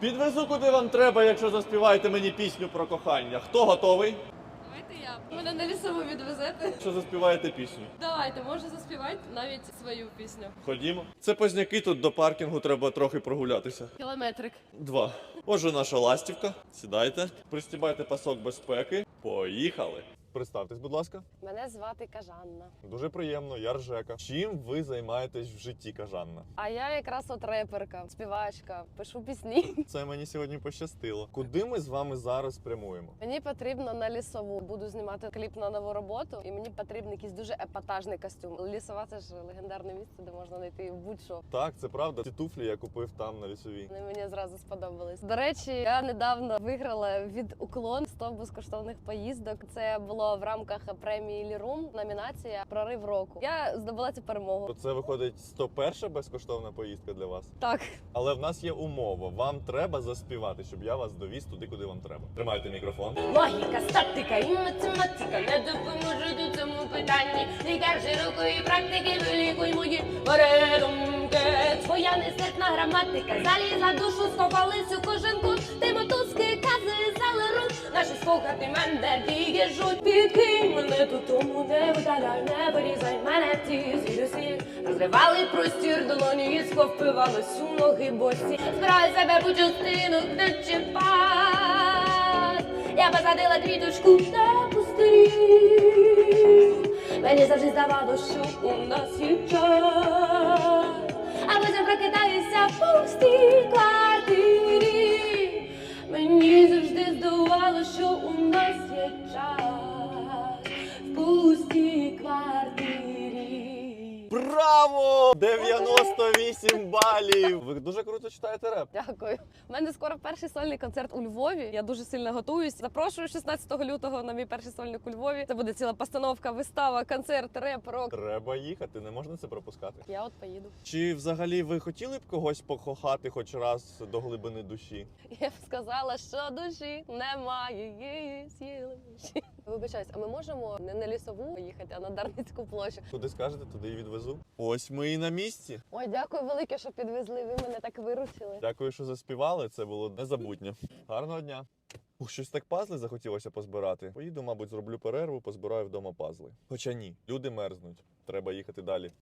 Підвезу куди вам треба, якщо заспіваєте мені пісню про кохання. Хто готовий? Давайте я. Мене на лісову відвезете. Якщо заспіваєте пісню. Давайте, може заспівати навіть свою пісню. Ходімо. Це позняки тут до паркінгу треба трохи прогулятися. Кілометрик. Два. Отже, наша ластівка. Сідайте, пристібайте пасок безпеки. Поїхали. Представтесь, будь ласка. Мене звати Кажанна. Дуже приємно, я Ржека. Чим ви займаєтесь в житті, кажанна? А я якраз от реперка, співачка, пишу пісні. Це мені сьогодні пощастило. Куди ми з вами зараз прямуємо? Мені потрібно на лісову. Буду знімати кліп на нову роботу, і мені потрібен якийсь дуже епатажний костюм. Лісова це ж легендарне місце, де можна знайти будь-що. Так, це правда. Ці туфлі я купив там на лісовій. Вони мені зразу сподобались. До речі, я недавно виграла від уклон 100 безкоштовних поїздок. Це було в рамках премії Лірум. Номінація Прорив року. Я здобула цю перемогу. То це виходить 101 безкоштовна поїздка для вас. Так, Але в нас є умова. Вам треба заспівати, щоб я вас довіз туди, куди вам треба. Тримайте мікрофон. Логіка, статика і математика не допоможуть у цьому питанні. Лікар широкої практики вилікуй мої передумки. Твоя нестерпна граматика залізла душу, сховали Наші мене, мене жуть, Підкинь мене додому, не видаляй, не вирізай мене ті звірюсі. Розривали простір долоні і схопивались у ноги босі. Збирай себе по частинах, не чіпай. Я посадила квіточку в пустирі. Браво! 98 балів! Ви дуже круто читаєте реп. дякую. У мене скоро перший сольний концерт у Львові. Я дуже сильно готуюсь. Запрошую 16 лютого на мій перший сольник у Львові. Це буде ціла постановка, вистава, концерт, реп, рок. Треба їхати, не можна це пропускати. Я от поїду. Чи взагалі ви хотіли б когось покохати хоч раз до глибини душі? Я б сказала, що душі немає, її сіли. Вибачаюсь, а ми можемо не на лісову їхати, а на Дарницьку площу. Куди скажете, туди і відвезу. Ось ми і на місці. Ой, дякую велике, що підвезли. Ви мене так виручили. Дякую, що заспівали. Це було незабутнє. Гарного дня. Ух, щось так пазли захотілося позбирати. Поїду, мабуть, зроблю перерву, позбираю вдома пазли. Хоча ні, люди мерзнуть. Треба їхати далі.